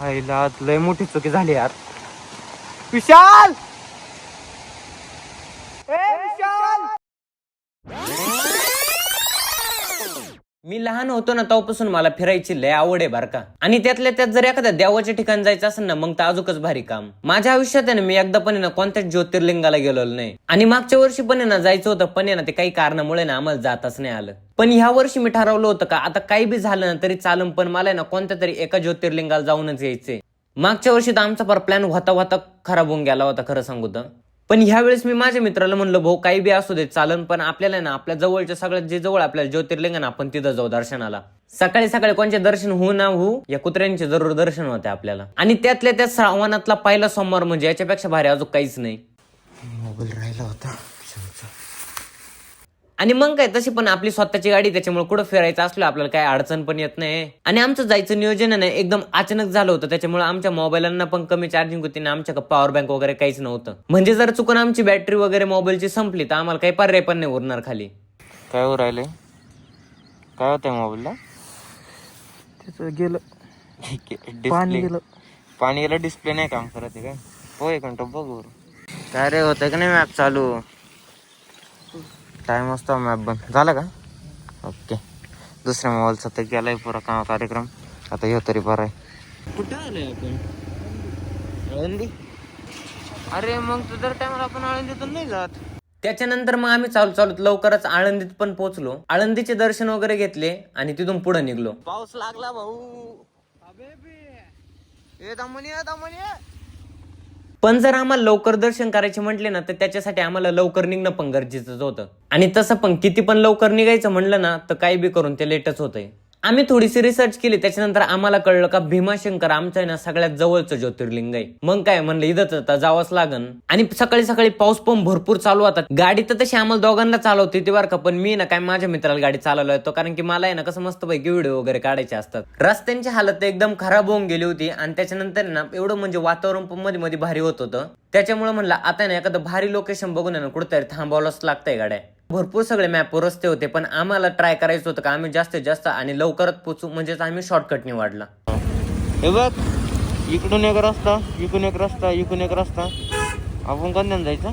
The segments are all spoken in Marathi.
आईला लय मोठी चुकी झाली यार. विशाल! मी लहान होतो ना तेव्हापासून मला फिरायची लय आवड आहे बर का. आणि त्यातल्या त्यात जर एखाद्या देवाच्या ठिकाणी जायचं असेल ना मग तर अजूकच भारी काम. माझ्या आयुष्यात आहे ना मी एकदा पण ना कोणत्याच ज्योतिर्लिंगाला गेलेलो नाही. आणि मागच्या वर्षी पण आहे ना जायचं होतं पण ना ते काही कारणामुळे ना आम्हाला जाताच नाही आलं. पण ह्या वर्षी मी ठरवलं होतं का आता काही बी झालं ना तरी चालून पण मला ना कोणत्या तरी एका ज्योतिर्लिंगाला जाऊनच यायचंय. मागच्या वर्षी तर आमचा पर प्लॅन होता होता खराब होऊन गेला होता खरं सांगू तर. पण ह्या वेळेस मी माझ्या मित्राला म्हणलं भाऊ काही बी असू दे चालन पण आपल्याला ना आपल्या जवळच्या सगळ्यात जे जवळ आपल्याला ज्योतिर्लिंग ना आपण तिथं जाऊ दर्शनाला. सकाळी सकाळी कोणचे दर्शन होऊ ना होऊ या कुत्र्यांचे जरूर दर्शन होते आपल्याला. आणि त्यातल्या त्या श्रावणातला पहिला सोमवार म्हणजे याच्यापेक्षा भारी अजून काहीच नाही. मोबाईल राहिला होता. आणि मग काय तशी पण आपली स्वतःची गाडी त्याच्यामुळे कुठं फिरायचं असलं आपल्याला काय अडचण पण येत नाही. आणि आमचं जायचं नियोजन आहे ना एकदम अचानक झालं होतं. त्याच्यामुळे आमच्या मोबाईलांना पण कमी चार्जिंग होती ना आमच्या पॉवर बँक वगैरे काहीच नव्हतं. म्हणजे जर चुकून आमची बॅटरी वगैरे मोबाईलची संपली तर आम्हाला काही पर्याय पण नाही उरणार खाली. काय हो राहिले? काय होतंय मोबाईलला गेलं. पाणी डिस्प्ले गेलं. पाणी गेलं डिस्प्ले नाही काम करत आहे काय? हो बघ. काय रे होतंय का नाही मॅप चालू? टाइम असतो मॅप बंद. झाला का? ओके दुसऱ्या मोबाईलचा तर गेलाय पुरा का कार्यक्रम. आता ह्यो तरी बरं आहे. कुठं आलोय आपण? आळंदी? अरे मग तू जर टायमाला आपण आळंदीतून नाही जात. त्याच्यानंतर मग आम्ही चालू चालू लवकरच आळंदीत पण पोहोचलो. आळंदीचे दर्शन वगैरे घेतले आणि तिथून पुढे निघलो. पाऊस लागला भाऊ. ए दमनी दमनी पण जर आम्हाला लवकर दर्शन करायचे म्हटले ना तर त्याच्यासाठी आम्हाला लवकर निघणं पण गरजेचंच होतं. आणि तसं पण किती पण लवकर निघायचं म्हणलं ना तर काही बी करून ते लेटच होतंय. आम्ही थोडीशी रिसर्च केली त्याच्यानंतर आम्हाला कळलं का भीमाशंकर आमचं आहे ना सगळ्यात जवळचं ज्योतिर्लिंग आहे. मग काय म्हणलं इथंच आता जावंच लागन. आणि सकाळी सकाळी पाऊस पण भरपूर चालू होता. गाडी तर तशी आम्हाला दोघांना चालवते ती बरं का पण मी ना काय माझ्या मित्राला गाडी चालवला येतो कारण की मला आहे ना कसं मस्त पैकी व्हिडिओ वगैरे काढायचे असतात. रस्त्यांची हालत एकदम खराब होऊन गेली होती आणि त्याच्यानंतर ना एवढं म्हणजे वातावरण पण मध्ये मध्ये भारी होत होतं. त्याच्यामुळे म्हणलं आता ना एखादं भारी लोकेशन बघून आहे ना कुठेतरी थांबवलंच लागतंय गाड्या. भरपूर सगळे मॅप रस्ते होते पण आम्हाला ट्राय करायचं होतं का? आम्ही जास्तीत जास्त आणि लवकरात पोचू म्हणजेच आम्ही शॉर्टकट निवडला. हे बघ इकडून एक रस्ता इकडून एक रस्ता इकडून एक रस्ता. आपण कोणत्यानं जायचं?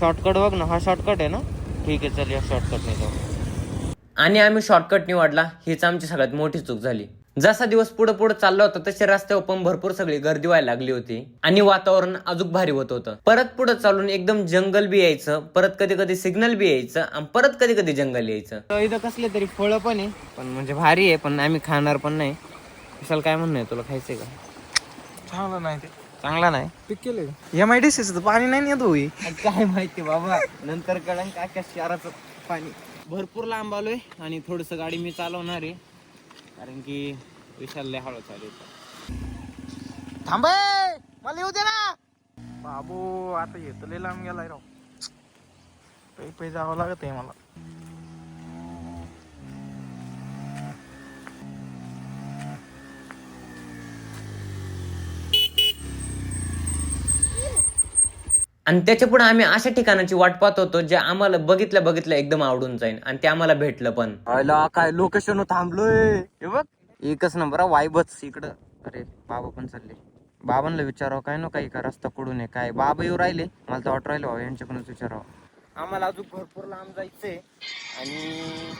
शॉर्टकट बघ ना हा शॉर्टकट आहे ना? ठीक आहे चल या शॉर्टकटने जाऊ. आणि आम्ही शॉर्टकट निवडला हीच आमची सगळ्यात मोठी चूक झाली. जसा दिवस पुढे पुढे चालला होता तसे रस्त्यावर पण भरपूर सगळी गर्दी व्हायला लागली होती. आणि वातावरण अजून भारी होत होतं. परत पुढे चालून एकदम जंगल बी यायचं परत कधी कधी सिग्नल बी यायचं आणि परत कधी कधी जंगल यायचं. इथं कसले तरी फळं पण आहे पण म्हणजे भारी आहे पण आम्ही खाणार पण नाही. विशाल काय म्हणणं आहे? तुला खायचंय का? चांगलं नाही ते. चांगला नाही? पिक केलं एम आय डी सीचं पाणी नाही येत होई काय माहिती बाबा नंतर कळण काय काय शहराचं पाणी. भरपूर लांब आलोय आणि थोडस गाडी मी चालवणार आहे. कारण की विशाल लय हळू चालू थांबे! मला येऊ दे ना! बाबू आता येत लय लांब गेलाय राव. पै पै जावं लागत आहे मला. आणि त्याच्या पुढे आम्ही अशा ठिकाणाची वाट पाहत होतो जे आम्हाला बघितल्या बघितल्या एकदम आवडून जाईल आणि ते आम्हाला भेटलं पण. काय लोकेशन थांबलोय. हे बघ एकच नंबर वायबच इकडं. अरे बाबा पण चालले. बाबांना विचारावं काय ना काही का रस्ता कुडून आहे काय? बाबा येऊ राहिले. मला तर वाट राहिलं बाबा यांच्याकडूनच विचारावं. आम्हाला अजून भरपूर लांब जायचंय. आणि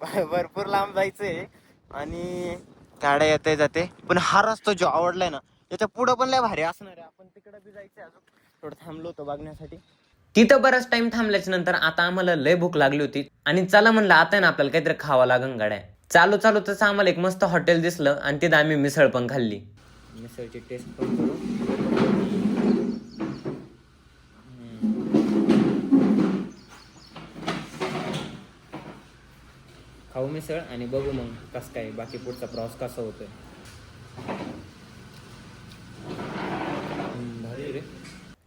भरपूर लांब जायचंय. आणि गाड्या येते जाते पण हा रस्ता जो आवडलाय ना त्याच्या पुढं पण लय भारी असणार आहे. आपण तिकडे बी जायचंय अजून. थोडं थांबलो होतो बघण्यासाठी. तिथं बराच टाइम थांबल्याच्या नंतर आता आम्हाला लय भूक लागली होती. आणि चला म्हणलं आता ना आपल्याला काहीतरी खावं लागन गाड्या. चालू चालू तसं आम्हाला एक मस्त हॉटेल दिसलं आणि तिथं आम्ही मिसळ पण खाल्ली. मिसळची टेस्ट पण करू. खाऊ मिसळ आणि बघू मग कसं काय बाकी पुढचा प्रवास कसा होतोय.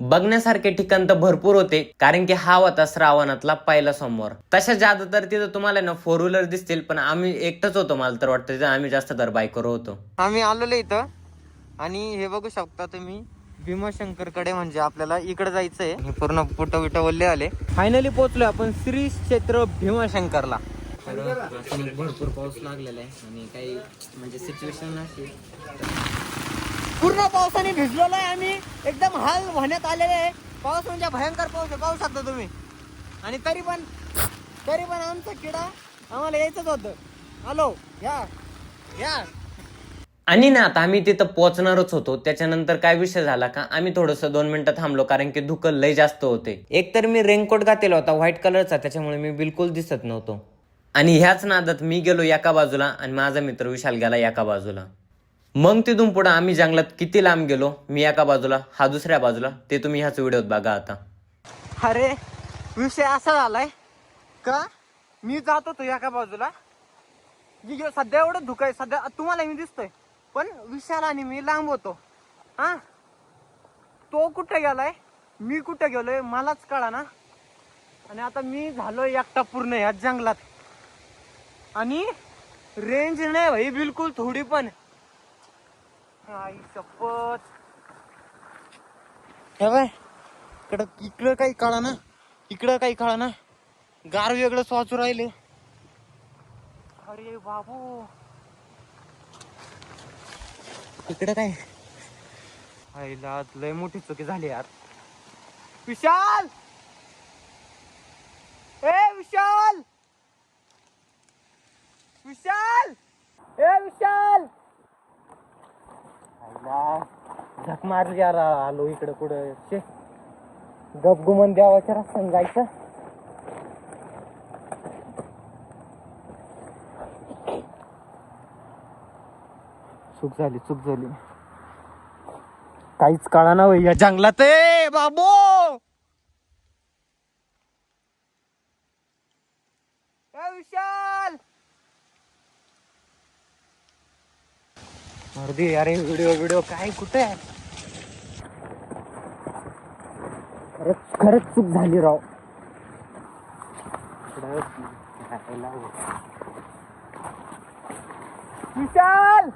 बघण्यासारखे ठिकाण तर भरपूर होते कारण की हा होता श्रावणातला पहिला सोमवार. तशा जादा तर तिथं तुम्हाला ना फोर व्हीलर दिसतील पण आम्ही एकटंच होतो मला तर वाटतं आम्ही जास्त तर बाईकवर होतो. आम्ही आलेलो इथं आणि हे बघू शकता तुम्ही भीमाशंकरकडे म्हणजे आपल्याला इकडे जायचंय. हे पूर्ण फोटो बिटो वल्ले आले. फायनली पोहोचलोय आपण श्री क्षेत्र भीमाशंकरला. भरपूर पाऊस लागलेला आहे आणि काही म्हणजे सिच्युएशन अशी. पूर्ण पावसाने भिजलेलो आहे आम्ही. एकदम हाल होण्यात आलेले आहे. पाऊस म्हणजे भयंकर पाऊस आहे पाहू शकता तुम्ही. आणि तरी पण तरी पण आमचा किडा आम्हाला यायचंच होतं. हॅलो या या. आणि ना आता आम्ही तिथं पोहोचणारच होतो. त्याच्यानंतर काय विषय झाला का? आम्ही थोडंसं दोन मिनिटं थांबलो कारण की धुकं लय जास्त होते. एकतर मी रेनकोट घातलेला होता व्हाईट कलरचा त्याच्यामुळे मी बिलकुल दिसत नव्हतो. आणि ह्याच नादात मी गेलो एका बाजूला आणि माझा मित्र विशाल गेला एका बाजूला. मग तिथून पुढं आम्ही जंगलात किती लांब गेलो मी एका बाजूला हा दुसऱ्या बाजूला ते तुम्ही ह्याच व्हिडिओत बघा आता. अरे विषय असा झालाय का? मी जात होतो एका बाजूला. जी- सध्या एवढं धुक आहे सध्या तुम्हाला मी दिसतोय पण विशाल आणि मी लांब होतो. हा? तो कुठं गेलाय? मी कुठं गेलोय मलाच कळा ना आणि आता मी झालोय एकटा पूर्ण ह्या जंगलात. आणि रेंज नाही भाई बिलकुल थोडी पण. आई शपथ. हे बाय इकडं इकडं काही कळा ना. इकडं काही कळा ना. गार वेगळं वाचू राहिले. अरे बाबू. इकडं काय? आईला लय मोठी चुकी झाली यार. विशाल! ए विशाल! विशाल! ए विशाल! झक मारली यार आलो इकडं कुठं शे गपगुमन देवाच्या रस्त्याने जायचं. चूक झाली चूक झाली. काहीच कळा ना या जंगलात. ए बाबू ए विशाल अर्धी अरे व्हिडिओ व्हिडिओ काय कुठे आहे? खरंच खरंच चूक झाली राव. विशाल!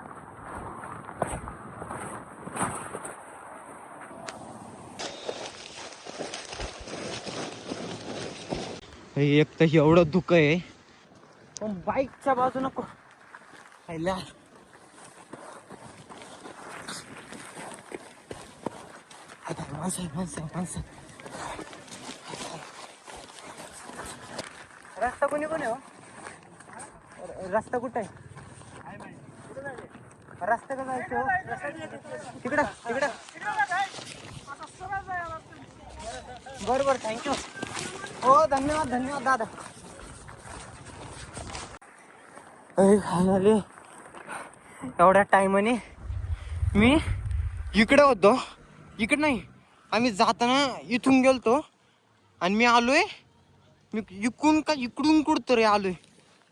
एक तर एवढं दुःख आहे. पण बाईकच्या बाजून नको खायला आता माणसं आहे, हो? माणसं आहे. रस्ता कोणी कोणी हो? र- रस्ता कुठं आहे? रस्ता कसा आहे हो? तिकडं तिकडं. बरं बरं थँक्यू हो धन्यवाद धन्यवाद दादा. अरे झाले? एवढ्या टायमाने मी इकडे होतो. इकडे नाही. आम्ही जाताना इथून गेलतो आणि मी आलोय. मी इकडून का इकडून कुठं रे आलोय.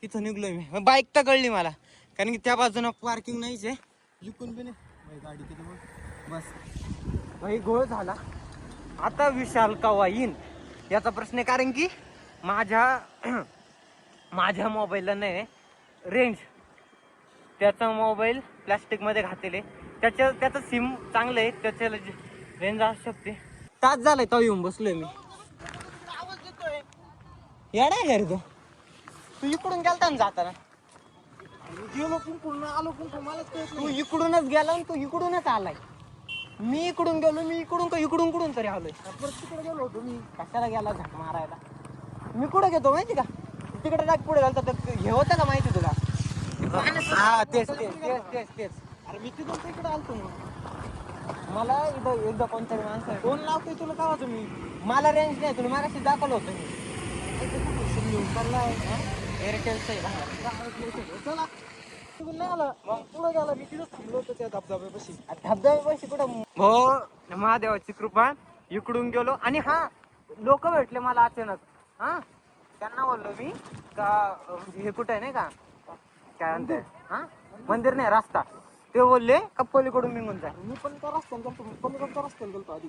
इथं निघलोय मी. बाईक तर कळली मला. कारण की त्या बाजूनं पार्किंग नाहीच आहे. इकडून बी नाही. गाडी किती बस. भाई गोळ झाला. आता विशाल कवा येईन? याचा प्रश्न आहे कारण की माझ्या माझ्या मोबाईलला नाही रेंज त्याचा मोबाईल प्लॅस्टिकमध्ये घातलेले. त्याच्या त्याचं सिम चांगलं आहे. त्याच्याला रेंज असू शकते. तास झालाय तो येऊन बसलोय मी. येडा आहे का रे तो. तू इकडून गेलता ना जाताना. गेलो कुंकून आलो कुंकून मलाच तू इकडूनच गेला आणि तू इकडूनच आलाय. मी इकडून गेलो मी इकडून का इकडून कुठून तरी आलोय. तिकडे गेलो होतो मी. कशाला गेला झक मारायला? मी कुठे घेतो माहिती का? तिकडे टाक पुढे घालतो तर हे होतं का माहिती तुला? हा. तेच तेच तेच तेच. अरे मी तिथून तिकडे आलतो मला इथं एकदा कोणतरी माणसं फोन लावतोय तुला का तुम्ही? मला रेंज नाही तुला मागाशी दाखवलं होतं मी. एअरटेलचं चला तिकडून नाही आलं मग पुढे झालं मी तिथं थांबलो होतो त्या धबधब्यापाशी धबधब्यापाशी कुठं हो महादेवाची कृपा. इकडून गेलो आणि हा लोक भेटले मला अचानक. हा? त्यांना बोललो मी का म्हणजे हे कुठं आहे नाही का? काय म्हणते हा? मंदिर नाही रस्ता. ते बोलले का पलीकडून निघून जा. मी पण त्या रस्त्याने गेलो पलीकडच्या रस्त्याने गेलो आधी.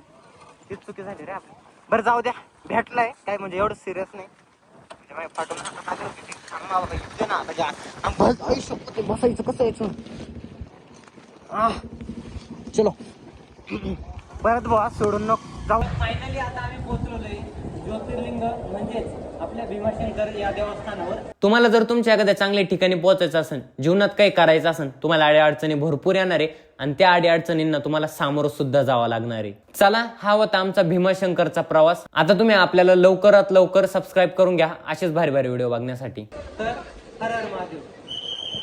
तीच चुकी झाली रे आपली. बरं जाऊ द्या. भेटलाय. काय म्हणजे एवढं सिरियस नाही. म्हणजे माझ्या ती. बाबा, इथे ना आता जा. बस. ते बसायचं कसं यायचं आ, चलो. परत बुवा सोडून नको. जाऊ. फायनली आता आम्ही पोहोचलोय ज्योतिर्लिंग म्हणजेच आपल्या भीमाशंकर या देवस्थानावर. तुम्हाला जर तुमच्या एखाद्या चांगल्या ठिकाणी पोहोचायचं असेल जीवनात काही करायचं असेल तुम्हाला अडी अडचणी भरपूर येणार आहे आणि त्या अडी अडचणींना तुम्हाला सामोरं सुद्धा जावं लागणार आहे. चला हा होता आमचा भीमाशंकरचा प्रवास. आता तुम्ही आपल्याला लवकरात लवकर सबस्क्राईब करून घ्या असेच भारी भारी व्हिडिओ बघण्यासाठी. तर हर हर महादेव.